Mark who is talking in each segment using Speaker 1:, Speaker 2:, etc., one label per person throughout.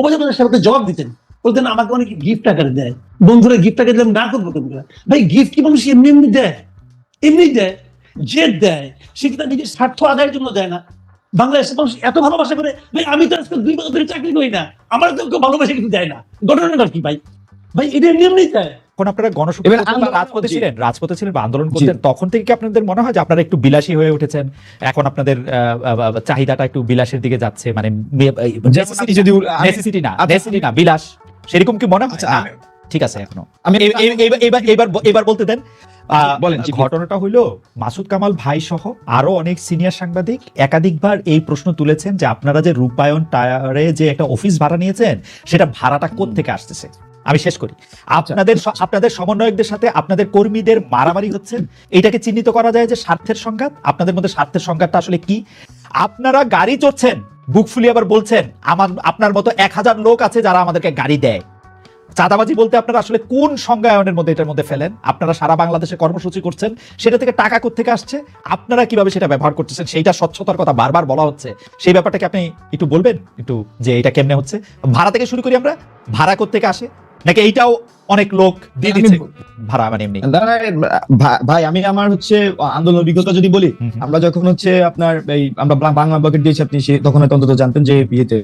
Speaker 1: উপজাপতির সাথে জবাব দিতেন। বলতেন, আমাকে অনেক গিফট আকারে দেয়। বন্ধুরা গিফট আকারে দিলাম, না করব তোমরা ভাই গিফট কি মানুষ এমনি এমনি দেয়? এমনি দেয়, যে দেয়, সে কি তার নিজের স্বার্থ আদায়ের জন্য দেয় না? বাংলাদেশের মানুষ এত ভালোবাসা করে, ভাই, আমি তো আজকাল দুই বছর ধরে চাকরি করি না। আমার তো কেউ ভালোবাসা কিন্তু দেয় না। ঘটনাটা কি ভাই? ভাই, এটা এমনি এমনি দেয়।
Speaker 2: এখন আপনারা গণশক্তি রাজপথে ছিলেন রাজপথে ছিলেন বা আন্দোলন। করতেন তখন থেকে কি আপনাদের মনে হয় যে আপনারা একটু বিলাসী হয়ে উঠেছেন? এখন আপনাদের চাহিদাটা একটু বিলাসের দিকে যাচ্ছে মানে
Speaker 3: যদি
Speaker 2: নেসেসিটি না
Speaker 3: আচ্ছা,
Speaker 2: নেসেসিটি না বিলাস সেরকম কি মনে হয়?
Speaker 3: আচ্ছা,
Speaker 2: ঠিক আছে এখনও।
Speaker 3: আমি
Speaker 2: এবার এবার এবার বলতে দেন
Speaker 3: বলেন,
Speaker 2: ঘটনাটা হইল মাসুদ কামাল ভাই সহ আরও অনেক সিনিয়র সাংবাদিক একাধিকবার এই প্রশ্ন তুলেছেন যে আপনারা যে রূপায়ণ টায়ারে যে একটা অফিস ভাড়া নিয়েছেন সেটা ভাড়াটা থেকে আসতেছে? আমি শেষ করি। আপনাদের আপনাদের সমন্বয়কদের সাথে আপনাদের কর্মীদের মারামারি হচ্ছে। এটাকে চিহ্নিত করা যায় যে স্বার্থের সংঘাত। আপনাদের মধ্যে স্বার্থের সংঘাতটা আসলে কি? আপনারা গাড়ি চড়ছেন, বুক ফুলিয়ে আবার বলছেন, আমার, আপনার মতো এক হাজার লোক আছে যারা আমাদেরকে গাড়ি দেয়। চাঁদাবাজি বলতে আপনারা আসলে কোন সংজ্ঞায়নের মধ্যে এটার মধ্যে ফেলেন? আপনারা সারা বাংলাদেশে কর্মসূচি করছেন, সেটা থেকে টাকা থেকে আসছে? আপনারা কীভাবে সেটা ব্যবহার করতেছেন? সেইটা স্বচ্ছতার কথা বারবার বলা হচ্ছে। সেই ব্যাপারটাকে আপনি একটু বলবেন? একটু যে এটা কেমনে হচ্ছে? ভাড়া থেকে শুরু করি আমরা। ভাড়া থেকে আসে? নাকি এইটাও অনেক লোক দিয়ে দিচ্ছে ভাড়া মানে এমনি?
Speaker 3: ভাই আমি আমার হচ্ছে আন্দোলন অভিজ্ঞতা যদি বলি। আমরা যখন হচ্ছে আপনার এই আমরা বাংলা বাকেট দিয়েছি আপনি সে তখন হয়তো অন্তত জানতেন যে বিয়েতে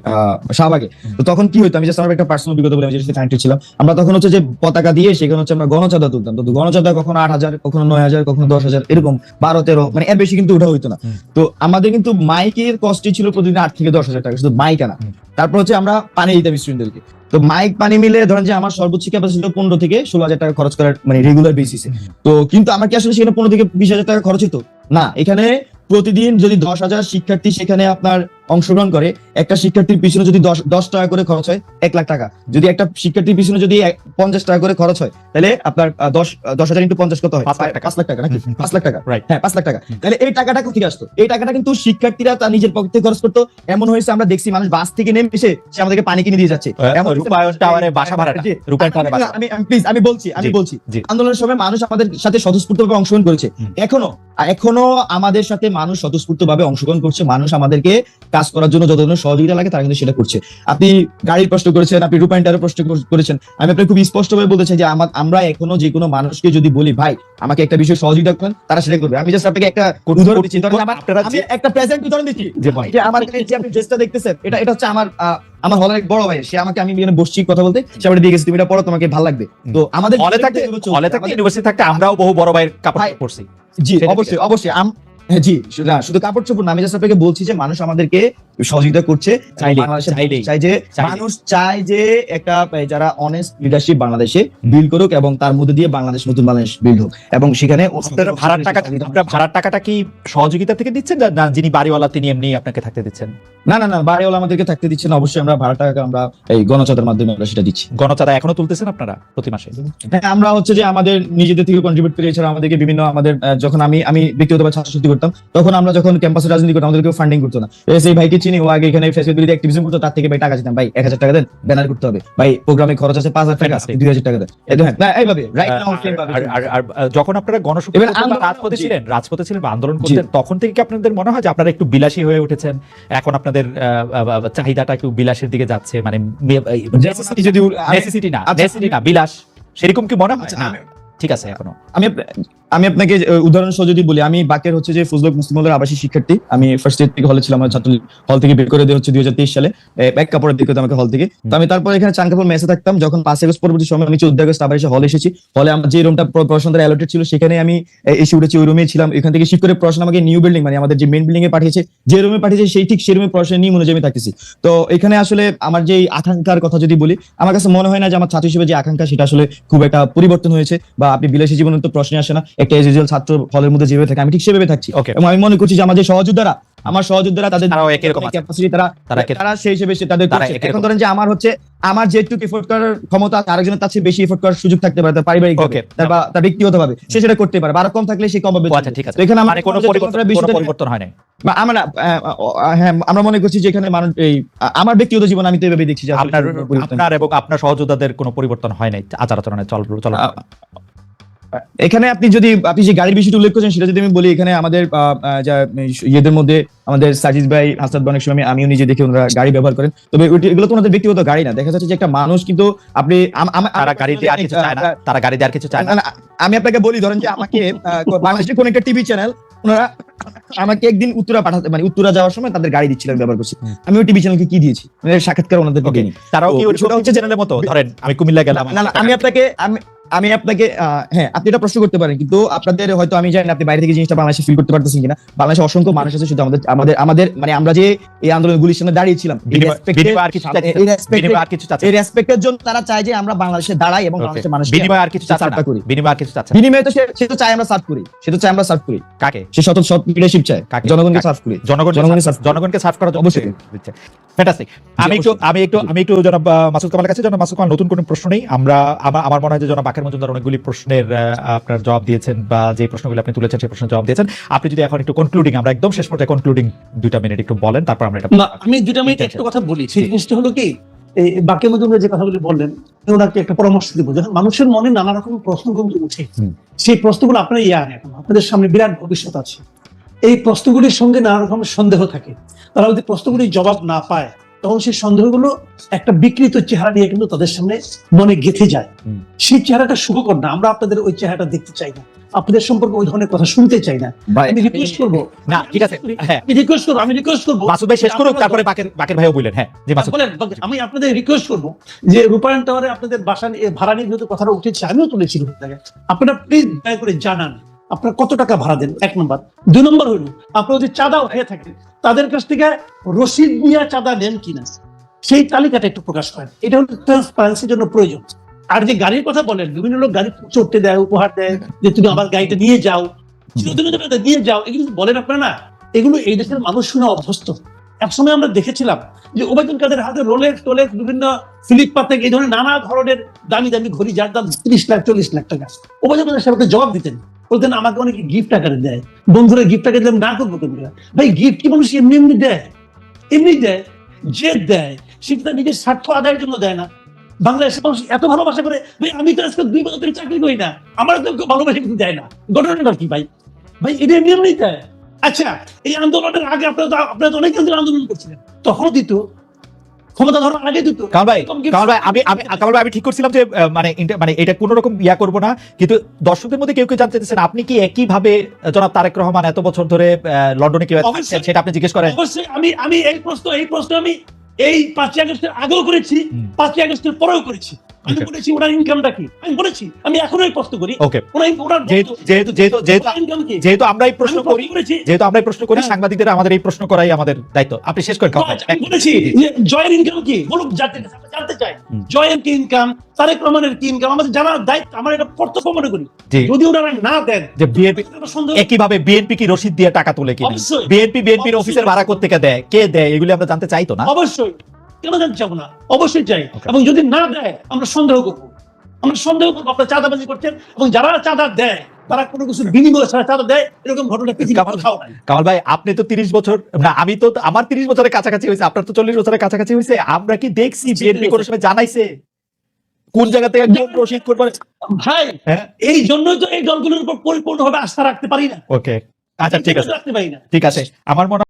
Speaker 3: শাহবাগে। তো তখন কি হতো আমি জাস্ট আমার একটা পার্সোনাল অভিজ্ঞতা বলে আমি যেটা কানেক্টেড ছিলাম। আমরা তখন হচ্ছে যে পতাকা দিয়ে সেখানে হচ্ছে আমরা গণচাঁদা তুলতাম। তো গণচাঁদা কখনো আট হাজার কখনো নয় হাজার কখনো দশ হাজার এরকম বারো তেরো মানে এর বেশি কিন্তু ওঠা হইতো না। তো আমাদের কিন্তু মাইকের কস্টই ছিল প্রতিদিন আট থেকে দশ হাজার টাকা শুধু মাইক আনা।
Speaker 2: হুম।
Speaker 3: তারপর হচ্ছে আমরা পানি দিতাম স্টুডেন্টদেরকে তো মাইক পানি মিলে ধরেন যে আমার সর্বোচ্চ ক্যাপাসিটি পনেরো থেকে ষোলো হাজার টাকা খরচ করার মানে রেগুলার বেসিসে তো কিন্তু আমার কি আসলে সেখানে পনেরো থেকে বিশ হাজার টাকা খরচ হতো না এখানে প্রতিদিন যদি দশ হাজার শিক্ষার্থী সেখানে আপনার অংশগ্রহণ করে একটা শিক্ষার্থীর পিছনে যদি দশ দশ টাকা করে খরচ হয় এক লাখ টাকা। যদি একটা শিক্ষার্থীর পিছনে যদি পঞ্চাশ টাকা করে খরচ হয় তাহলে আপনার দশ দশ হাজার ইন্টু পঞ্চাশ কত হয়?
Speaker 2: পাঁচ লাখ টাকা।
Speaker 3: নাকি? পাঁচ লাখ টাকা. হ্যাঁ পাঁচ লাখ টাকা। তাহলে এই টাকাটা কোথেকে আসতো? এই টাকাটা কিন্তু শিক্ষার্থীরা তার নিজের পকেট থেকে খরচ করতো। এমন হয়েছে আমরা দেখছি মানুষ বাস থেকে নেমে এসে সে আমাদেরকে পানি কিনে দিয়ে যাচ্ছে।
Speaker 2: বাসা টাওয়ারে
Speaker 3: আমি প্লিজ আমি বলছি আমি বলছি। আন্দোলনের সময় মানুষ আমাদের সাথে স্বতঃস্ফূর্তভাবে অংশগ্রহণ করেছে। এখনও এখনও আমাদের সাথে মানুষ স্বতঃস্ফূর্তভাবে অংশগ্রহণ করছে। মানুষ আমাদেরকে কাজ করার জন্য যত ধরনের সহযোগিতা লাগে তারা কিন্তু সেটা করছে। আপনি গাড়ির প্রশ্ন করেছেন আপনি রূপায়ণটারও প্রশ্ন করেছেন। আমি আপনাকে খুব স্পষ্টভাবে বলতে চাই যে আমার এখনও যে কোনো মানুষকে যদি বলি ভাই আমাকে একটা বিষয় সহযোগিতা করেন তারা সেটা করবে। আমি জাস্ট আপনাকে একটা উদাহরণ দিচ্ছি। আমি একটা প্রেজেন্ট উদাহরণ দিচ্ছি।
Speaker 2: যে ভাই
Speaker 3: যে আমার যে আপনি ড্রেসটা দেখতেছেন এটা এটা হচ্ছে আমার আমার হলের এক বড় ভাই। সে আমাকে আমি এখানে বসছি কথা বলতে সে আমাকে দিয়ে গেছে তুমি এটা পড়ো তোমাকে ভালো লাগবে। তো আমাদের
Speaker 2: হলে থাকতে হলে থাকতে ইউনিভার্সিটি থাকতে আমরাও বহু বড় ভাইয়ের কাপড় পরছি।
Speaker 3: জি অবশ্যই অবশ্যই। জি শু- না শুধু কাপড় চোপড় না আমি জাস্ট বলছি যে মানুষ আমাদেরকে সহযোগিতা করছে। চাই যে মানুষ চায় যে একটা যারা অনেস্ট লিডারশিপ বাংলাদেশে বিল্ড করুক এবং তার মধ্যে দিয়ে বাংলাদেশ নতুন বাংলাদেশ বিল্ড হোক। এবং সেখানে
Speaker 2: আপনারা ভাড়ার টাকা আপনারা ভাড়ার টাকাটা কি সহযোগিতা থেকে দিচ্ছেন না- যিনি বাড়িওয়ালা তিনি এমনি আপনাকে থাকতে দিচ্ছেন?
Speaker 3: না না না বাড়িওয়ালা আমাদেরকে থাকতে দিচ্ছে না অবশ্যই আমরা ভাড়া টাকা আমরা এই গণচাঁদার মাধ্যমে আমরা সেটা দিচ্ছি।
Speaker 2: গণচাঁদা এখনও তুলতেছেন আপনারা প্রতি মাসে?
Speaker 3: হ্যাঁ আমরা হচ্ছে যে আমাদের নিজেদের থেকে কন্ট্রিবিউট করে এছাড়া আমাদেরকে বিভিন্ন আমাদের যখন আমি আমি ব্যক্তিগতভাবে ছাত্র করতাম তখন আমরা যখন ক্যাম্পাসে রাজনীতি করতাম আমাদেরকে ফান্ডিং করতো না। এই ভাইকে চিনি ও আগে এখানে ফেসিলিটি অ্যাক্টিভিজম করতো তার থেকে ভাই টাকা দিতাম ভাই এক হাজার টাকা দেন ব্যানার করতে হবে। ভাই প্রোগ্রামে খরচ আছে পাঁচ হাজার টাকা
Speaker 2: Fantastic.
Speaker 3: দুই হাজার টাকা দেন। না, এইভাবে রাইট নাও
Speaker 2: আর- আর- আর- যখন আপনারা গণশক্তি রাজপথে ছিলেন রাজপথে ছিলেন বা আন্দোলন। করতেন তখন থেকে কি আপনাদের মনে হয় যে আপনারা একটু বিলাসী হয়ে উঠেছেন? এখন আপনাদের চাহিদাটা একটু বিলাসের দিকে যাচ্ছে মানে
Speaker 3: যদি
Speaker 2: নেসেসিটি না
Speaker 3: আচ্ছা,
Speaker 2: নেসেসিটি না বিলাস সেরকম কি মনে হয়?
Speaker 3: আচ্ছা,
Speaker 2: না
Speaker 3: আমি-
Speaker 2: ঠিক আছে এখনও।
Speaker 3: আমি আমি আপনাকে উদাহরণ সহ যদি বলি, আমি বাকের হচ্ছে যে ফজলক মুসলিম হলের আবাসিক শিক্ষার্থী। আমি ফার্স্ট ইয়ার থেকে হলে ছিলাম, আমার ছাত্র হল থেকে বের করে দেওয়া হচ্ছে দুই হাজার তেইশ সালে। এক কাপড়ের দিকে আমাকে হল থেকে। তো আমি তারপর এখানে চাঙ্কাপুর মেসে থাকতাম, যখন পাঁচ আগস্ট পরবর্তী সময় আমি চোদ্দ আগস্ট আবার এসে হলে এসেছি। হলে আমার যে রুমটা পড়াশোনার অ্যালোটেড ছিল, সেখানে আমি এসে উঠেছি, ওই রুমে ছিলাম। এখান থেকে শিফট করে পড়াশোনা আমাকে নিউ বিল্ডিং মানে আমাদের যে মেন বিল্ডিং এ পাঠিয়েছে, যে রুমে পাঠিয়েছে, সেই ঠিক সেই রুমে পড়াশোনা নিয়ে অনুযায়ী আমি থাকতেছি। তো এখানে আসলে আমার যে আকাঙ্ক্ষার কথা যদি বলি, আমার কাছে মনে হয় না যে আমার ছাত্র হিসেবে যে আকাঙ্ক্ষা, সেটা আসলে খুব একটা পরিবর্তন হয়েছে বা আপনি বিলাসী জীবনে তো প্রশ্ন আসে না। একটা এজুয়াল ছাত্র হলের মধ্যে যেভাবে থাকে আমি ঠিক সেভাবে থাকছি. এবং আমি মনে করছি যে আমাদের সহযোদ্ধারা আমার সহযোদ্ধারা তাদের
Speaker 2: তারাও একই রকম
Speaker 3: ক্যাপাসিটি তারা
Speaker 2: তারা
Speaker 3: সেই হিসেবে সে তাদের। এখন ধরেন যে আমার হচ্ছে আমার যেটুকু এফোর্ট করার ক্ষমতা আরেকজনের তার চেয়ে বেশি এফোর্ট করার সুযোগ থাকতে পারে তার পারিবারিক. তার বা তার ব্যক্তিগত ভাবে সে সেটা করতে পারে বা আরও কম থাকলে সে কম ভাবে
Speaker 2: ও আচ্ছা ঠিক আছে।
Speaker 3: এখানে আমার
Speaker 2: মানে কোনো পরিবর্তন হয় নাই?
Speaker 3: বা আমরা হ্যাঁ আমরা মনে করছি যে এখানে মানুষ এই আমার ব্যক্তিগত জীবন আমি তো এভাবে দেখছি যে
Speaker 2: আপনার আপনার এবং আপনার সহযোদ্ধাদের কোনো পরিবর্তন হয় নাই আচার আচরণে চল চল
Speaker 3: এখানে আপনি যদি আপনি যে গাড়ির বিষয়টা উল্লেখ করেছেন সেটা যদি আমি বলি এখানে আমাদের ইয়েদের মধ্যে আমাদের সাজিদ ভাই হাসাদ অনেক সময় আমি- আমিও নিজে দেখি ওনারা গাড়ি ব্যবহার করেন। তবে এগুলো তো ওনাদের ব্যক্তিগত গাড়ি না। দেখা যাচ্ছে যে একটা মানুষ কিন্তু আপনি
Speaker 2: তারা গাড়ি দিয়ে আর কিছু চায় না। তারা গাড়ি দিয়ে আর কিছু চায় না।
Speaker 3: আমি আপনাকে বলি ধরেন যে আমাকে বাংলাদেশের কোন একটা টিভি চ্যানেল ওনারা আমাকে একদিন উত্তরা পাঠাতে মানে উত্তরা যাওয়ার সময় তাদের গাড়ি দিচ্ছিলেন ব্যবহার করছি। আমি ওই টিভি চ্যানেলকে কি দিয়েছি? মানে সাক্ষাৎকার. দিইনি
Speaker 2: তারাও কি
Speaker 3: বিষয়টা হচ্ছে-
Speaker 2: চ্যানেলের মতো? ধরেন আমি কুমিল্লা গেলাম।
Speaker 3: না আমি আপনাকে আমি আমি আপনাকে হ্যাঁ আপনি এটা প্রশ্ন করতে পারেন কিন্তু আপনাদের হয়তো আমি জানি আপনি বাইরে থেকে জিনিসটা বাংলাদেশে ফিল করতে পারতেছেন কিনা। বাংলাদেশে অসংখ্য মানুষ আছে শুধু আমাদের আমাদের আমাদের মানে আমরা যে এই আন্দোলনগুলির সামনে দাঁড়িয়েছিলাম এই রেসপেক্টের জন্য তারা চায় যে আমরা বাংলাদেশে দাঁড়াই এবং. বাংলাদেশের মানুষ
Speaker 2: বিনিময় আর কিছু চাচ্ছে
Speaker 3: করি।
Speaker 2: বিনিময় আর কিছু চাচ্ছে।
Speaker 3: বিনিময়ে তো সে তো চায় আমরা সার্ভ করি। সে তো চায় আমরা সার্ভ করি।
Speaker 2: কাকে?
Speaker 3: সে শত শত লিডারশিপ চায়। জনগণকে সার্ভ করি।
Speaker 2: জনগণ
Speaker 3: জনগণকে
Speaker 2: সার্ভ করা।
Speaker 3: অবশ্যই।
Speaker 2: ফ্যান্টাস্টিক আমি একটু আমি একটু আমি একটু জনাব মাসুদ কামালের কাছে জনাব মাসুদ কামাল নতুন কোনো প্রশ্ন নেই? আমরা আমার আমার মনে হয় যে জনাব বাকের মজুমদার অনেকগুলি প্রশ্নের আপনার জবাব দিয়েছেন বা যে প্রশ্নগুলো আপনি তুলেছেন সেই প্রশ্নের জবাব দিয়েছেন। আপনি যদি এখন একটু কনক্লুডিং আমরা একদম শেষ পর্যায়ে কনক্লুডিং দুইটা মিনিট একটু বলেন তারপর আমরা এটা
Speaker 1: আমি দুটা মিনিট। একটা কথা বলি। সেই জিনিসটা হলো কি এই বাক্যের মধ্যে যে কথাগুলি বললেন ওনাকে একটা পরামর্শ দিব। যখন মানুষের মনে নানা রকম প্রশ্ন কিন্তু উঠে সেই প্রশ্নগুলো আপনারা ইয়ার এখন আপনাদের সামনে বিরাট ভবিষ্যৎ আছে। এই প্রশ্নগুলির সঙ্গে নানা রকম সন্দেহ থাকে। তারা যদি প্রশ্নগুলির জবাব না পায় তখন সেই সন্দেহগুলো একটা বিকৃত চেহারা নিয়ে কিন্তু তাদের সামনে মনে গেঁথে যায়। সেই চেহারাটা সুখকর না আমরা আপনাদের ওই চেহারাটা দেখতে চাই না। আপনাদের সম্পর্কে ওই ধরনের কথা শুনতে চাই না। আমি রিকোয়েস্ট করব।
Speaker 2: না ঠিক আছে হ্যাঁ।
Speaker 1: আমি রিকোয়েস্ট করব আমি রিকোয়েস্ট করব।
Speaker 2: মাসুদ ভাই শেষ করুক তারপরে বাকের বাকের ভাইও বললেন হ্যাঁ জি মাসুদ
Speaker 1: বলেন। আমি আপনাদের রিকোয়েস্ট করব যে রূপায়ণ টাওয়ারে আপনাদের বাসা ভাড়া নিয়ে যেহেতু কথাটা উঠেছে আমিও তুলেছিলাম আপনারা প্লিজ দয়া করে জানান। আপনারা কত টাকা ভাড়া দেন? এক নম্বর। দুই নম্বর হইল আপনার যদি চাঁদা হয়ে থাকে তাদের কাছ থেকে রসিদ নিয়ে চাঁদা নেন কিনা? সেই তালিকাটা একটু প্রকাশ করেন। এটা হলো ট্রান্সপারেন্সির জন্য প্রয়োজন। আর যে গাড়ির কথা বলেন, বিভিন্ন লোক গাড়ি চড়তে দেয়, উপহার দেয়, যে তুমি আমার গাড়িটা নিয়ে যাও নিয়ে যাও, এগুলো বলেন আপনারা না। এগুলো এই দেশের মানুষ শুনে অভ্যস্ত। একসময় আমরা দেখেছিলাম যে ওবায়দুল কাদের হাতে রোলেক্স টোলেক্স বিভিন্ন ফিলিপ পাতেক এই ধরনের নানা ধরনের দামি দামি ঘড়ি, যার দাম ত্রিশ লাখ, চল্লিশ লাখ টাকা। ওবায়দুল কাদের সাহেবকে জবাব দিতেন। বলতেন আমাকে অনেকে গিফট আকারে দেয়। বন্ধুরা গিফট আকারে দিলাম না করব কেন ভাই গিফট কি মানুষ এমনি এমনি দেয়? এমনি দেয়, যে দেয়, সে তার নিজের স্বার্থ আদায়ের জন্য দেয় না। বাংলাদেশের মানুষ এত ভালোবাসা করে, ভাই, আমি তো আজকে দুই বছর ধরে চাকরি করি না। আমার তো ভালোবাসা কিন্তু দেয় না। ঘটনাটা কি, ভাই? ভাই, এটা এমনি এমনি দেয়। আচ্ছা এই আন্দোলনের আগে আপনারা তো আপনারা তো অনেক আন্দোলন করছিলেন। তখনও দিত ক্ষমতা ধরার আগে দিত।
Speaker 2: কামাল ভাই কামাল ভাই আমি আমি কামাল ভাই আমি ঠিক করছিলাম যে মানে মানে এটা কোনো রকম ইয়া করব না কিন্তু দর্শকদের মধ্যে কেউ কেউ জানতে চাইছেন আপনি কি একই ভাবে জনাব তারেক রহমান এত বছর ধরে লন্ডনে কি সেটা আপনি জিজ্ঞেস করেন।
Speaker 1: অবশ্যই আমি আমি এই প্রশ্ন এই প্রশ্ন আমি এই পাঁচই আগস্টের আগেও করেছি পাঁচই আগস্টের পরেও করেছি। আমি. বলেছি ওনার ইনকামটা কি? আমি বলেছি আমি এখনও প্রশ্ন করি।
Speaker 2: ওকে যেহেতু যেহেতু যেহেতু যেহেতু
Speaker 1: কি?
Speaker 2: আমরা এই প্রশ্ন করি যেহেতু আমরা এই প্রশ্ন করি। সাংবাদিকদের আমাদের এই প্রশ্ন করাই আমাদের দায়িত্ব। আপনি শেষ করেন
Speaker 1: বলেছি জয়ের ইনকাম কি? বলুক জানতে জানতে চাই। জয়ের কি ইনকাম তারেক রহমানের কি ইনকাম আমাদের জানার দায়িত্ব আমার এটা কর্তব্য মনে করি। যদি ওনারা না দেন
Speaker 2: যে বিএনপি বিএনপি কি রসিদ দিয়ে টাকা তোলে
Speaker 1: অবশ্যই।
Speaker 2: বিএনপি বিএনপির অফিসের ভাড়া করতে দেয়? কে দেয়? এগুলি আমরা জানতে চাই তো না?
Speaker 1: অবশ্যই। কেন জানতে চাবো না? অবশ্যই চাই। এবং যদি না দেয় আমরা সন্দেহ করব। আমরা সন্দেহ করব আপনারা চাঁদাবাজি করছেন এবং যারা চাঁদা দেয় তারা কোনো কিছু বিনিময় ছাড়া চাঁদা দেয় এরকম ঘটনা পৃথিবীর কোথাও নাই।
Speaker 2: কামাল ভাই আপনি তো তিরিশ বছর না আমি তো আমার তিরিশ বছরের কাছাকাছি হয়েছে আপনার তো চল্লিশ বছরের কাছাকাছি হয়েছে আমরা কি দেখছি বিএনপি কোনো সময় জানাইছে? কোন জায়গা থেকে একজন রসিদ করবে
Speaker 1: ভাই
Speaker 2: হ্যাঁ?
Speaker 1: এই জন্যই তো এই দলগুলোর উপর পরিপূর্ণভাবে আস্থা রাখতে পারি না।
Speaker 2: ওকে আচ্ছা ঠিক আছে।
Speaker 1: রাখতে পারি না।
Speaker 2: ঠিক আছে। আমার মনে